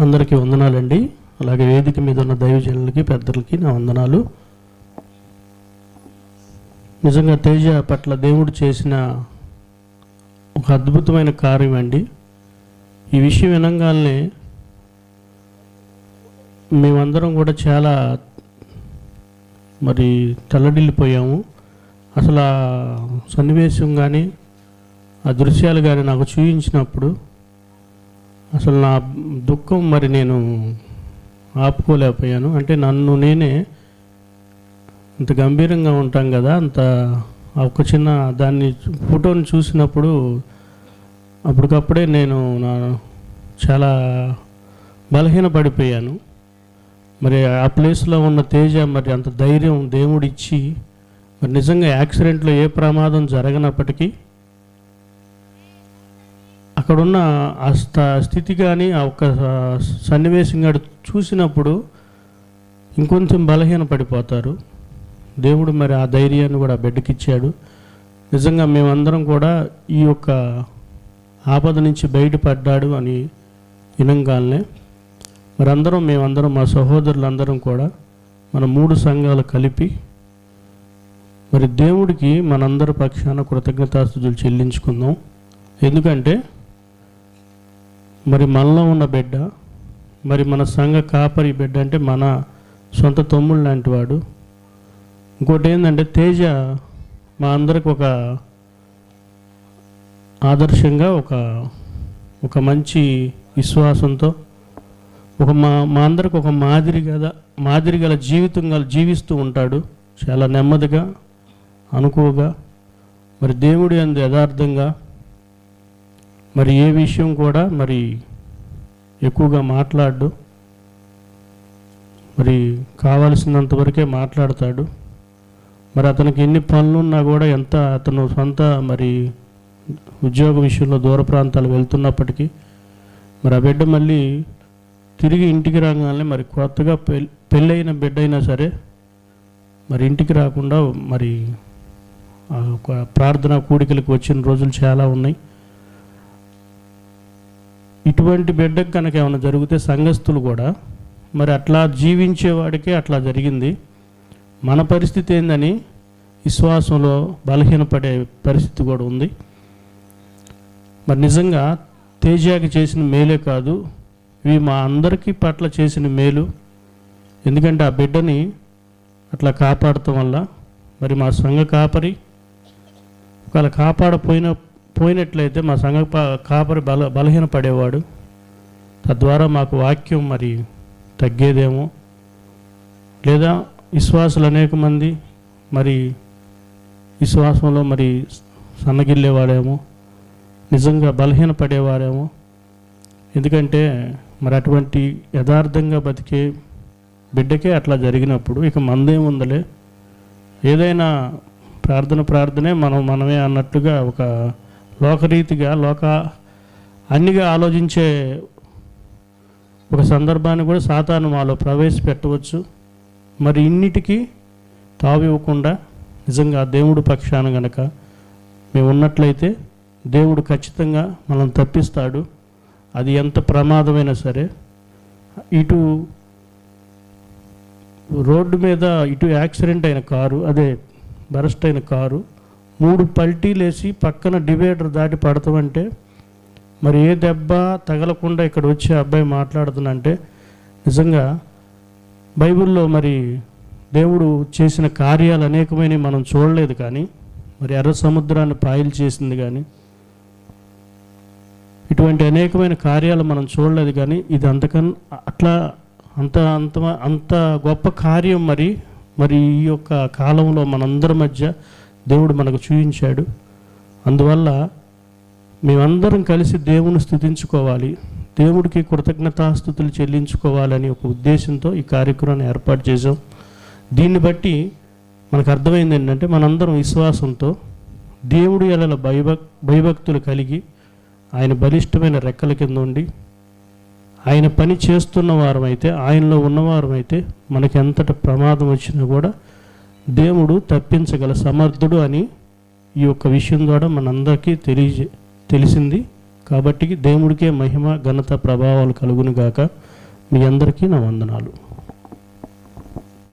అందరికీ వందనాలండి. అలాగే వేదిక మీద ఉన్న దైవజనులకి పెద్దలకి నా వందనాలు. నిజంగా తేజ పట్ల దేవుడు చేసిన ఒక అద్భుతమైన కార్యం అండి. ఈ విషయం వినంగానే మేమందరం కూడా చాలా మరి తల్లడిల్లిపోయాము. అసలు ఆ సన్నివేశం కానీ ఆ దృశ్యాలు కానీ నాకు చూపించినప్పుడు అసలు నా దుఃఖం మరి నేను ఆపుకోలేకపోయాను. అంటే నన్ను నేనే అంత గంభీరంగా ఉంటాం కదా అంత ఒక చిన్న దాన్ని ఫోటోని చూసినప్పుడు అప్పటికప్పుడే నేను నా చాలా బలహీన పడిపోయాను మరి ఆ ప్లేస్లో ఉన్న తేజ మరి అంత ధైర్యం దేవుడిచ్చి మరి నిజంగా యాక్సిడెంట్లో ఏ ప్రమాదం జరగనప్పటికీ అక్కడున్న ఆ స్థితి కానీ ఆ ఒక్క సన్నివేశం గాడు చూసినప్పుడు ఇంకొంచెం బలహీన పడిపోతారు. దేవుడు మరి ఆ ధైర్యాన్ని కూడా బిడ్డకిచ్చాడు. నిజంగా మేమందరం కూడా ఈ యొక్క ఆపద నుంచి బయటపడ్డాడు అని వినంగానే మరి అందరం మేమందరం మా సహోదరులందరం కూడా మన మూడు సంఘాలు కలిపి మరి దేవుడికి మనందరి పక్షాన కృతజ్ఞతాస్థుతులు చెల్లించుకుందాం. ఎందుకంటే మరి మనలో ఉన్న బిడ్డ మరి మన సంఘ కాపరి బిడ్డ అంటే మన సొంత తమ్ముడు లాంటి వాడు. ఇంకోటి ఏంటంటే తేజ మా అందరికి ఒక ఆదర్శంగా ఒక ఒక మంచి విశ్వాసంతో ఒక మా మా అందరికి ఒక మాదిరి కదా మాదిరి గల జీవితం గల జీవిస్తూ ఉంటాడు. చాలా నెమ్మదిగా అనుకువగా మరి దేవుడి అందు యథార్థంగా మరి ఏ విషయం కూడా మరి ఎక్కువగా మాట్లాడు. మరి కావాల్సినంత వరకే మాట్లాడతాడు. మరి అతనికి ఎన్ని పనులున్నా కూడా ఎంత అతను సొంత మరి ఉద్యోగ విషయంలో దూర ప్రాంతాలు వెళ్తున్నప్పటికీ మరి ఆ బిడ్డ మళ్ళీ తిరిగి ఇంటికి రాగానే మరి కొత్తగా పెళ్ళి పెళ్ళైన బిడ్డ అయినా సరే మరి ఇంటికి రాకుండా మరి ఒక ప్రార్థన కూడికలకు వచ్చిన రోజులు చాలా ఉన్నాయి. ఇటువంటి బిడ్డకు కనుక ఏమైనా జరిగితే సంఘస్థులు కూడా మరి అట్లా జీవించేవాడికే అట్లా జరిగింది. మన పరిస్థితి ఏందని విశ్వాసంలో బలహీనపడే పరిస్థితి కూడా ఉంది. మరి నిజంగా తేజాకి చేసిన మేలే కాదు ఇవి మా అందరికీ పట్ల చేసిన మేలు. ఎందుకంటే ఆ బిడ్డని అట్లా కాపాడటం వల్ల మరి మా సంఘ కాపరి ఒకవేళ కాపాడపోయిన పోయినట్లయితే మా సంఘ కాపరి బల బలహీన పడేవాడు తద్వారా మాకు వాక్యం మరి తగ్గేదేమో. లేదా విశ్వాసులు అనేక మంది మరి విశ్వాసంలో మరి సన్నగిల్లేవాడేమో. నిజంగా బలహీన పడేవారేమో ఎందుకంటే మరి అటువంటి యథార్థంగా బతికే బిడ్డకే అట్లా జరిగినప్పుడు ఇక మందేముందలే. ఏదైనా ప్రార్థన ప్రార్థనే మనం మనమే అన్నట్టుగా ఒక లోకరీతిగా లోక అన్నిగా ఆలోచించే ఒక సందర్భాన్ని కూడా సాతాను మాలో ప్రవేశపెట్టవచ్చు. మరి ఇన్నిటికీ తావివ్వకుండా నిజంగా దేవుడు పక్షాన గనక మేము ఉన్నట్లయితే దేవుడు ఖచ్చితంగా మనం తప్పిస్తాడు. అది ఎంత ప్రమాదమైనా సరే. ఇటు రోడ్డు మీద ఇటు యాక్సిడెంట్ అయిన కారు అదే బరస్ట్ అయిన కారు మూడు పల్టీలేసి పక్కన డివైడర్ దాటి పడతామంటే మరి ఏ దెబ్బ తగలకుండా ఇక్కడ వచ్చి అబ్బాయి మాట్లాడుతున్నంటే నిజంగా బైబిల్లో మరి దేవుడు చేసిన కార్యాలు అనేకమైనవి మనం చూడలేదు కానీ మరి ఎర్ర సముద్రాన్ని పాయలు చేసింది కానీ ఇటువంటి అనేకమైన కార్యాలు మనం చూడలేదు కానీ ఇది అంతకన్నా అట్లా అంత అంత అంత గొప్ప కార్యం మరి మరి ఈ యొక్క కాలంలో మనందరి మధ్య దేవుడు మనకు చూపించాడు అందువల్ల మేమందరం కలిసి దేవుని స్థుతించుకోవాలి. దేవుడికి కృతజ్ఞతాస్థుతులు చెల్లించుకోవాలని ఒక ఉద్దేశంతో ఈ కార్యక్రమాన్ని ఏర్పాటు చేసాం దీన్ని బట్టి మనకు అర్థమైంది ఏంటంటే మనందరం విశ్వాసంతో దేవుడి ఎడల భయభక్ భయభక్తులు కలిగి ఆయన బలిష్టమైన రెక్కల కింద ఉండి ఆయన పని చేస్తున్న వారమైతే ఆయనలో ఉన్నవారమైతే మనకి ఎంతటి ప్రమాదం వచ్చినా కూడా దేవుడు తప్పించగల సమర్థుడు అని ఈ యొక్క విషయం ద్వారా మనందరికీ తెలియజే తెలిసింది. కాబట్టి దేవుడికే మహిమ ఘనత ప్రభావాలు కలుగునుగాక మీ అందరికీ నా వందనాలు.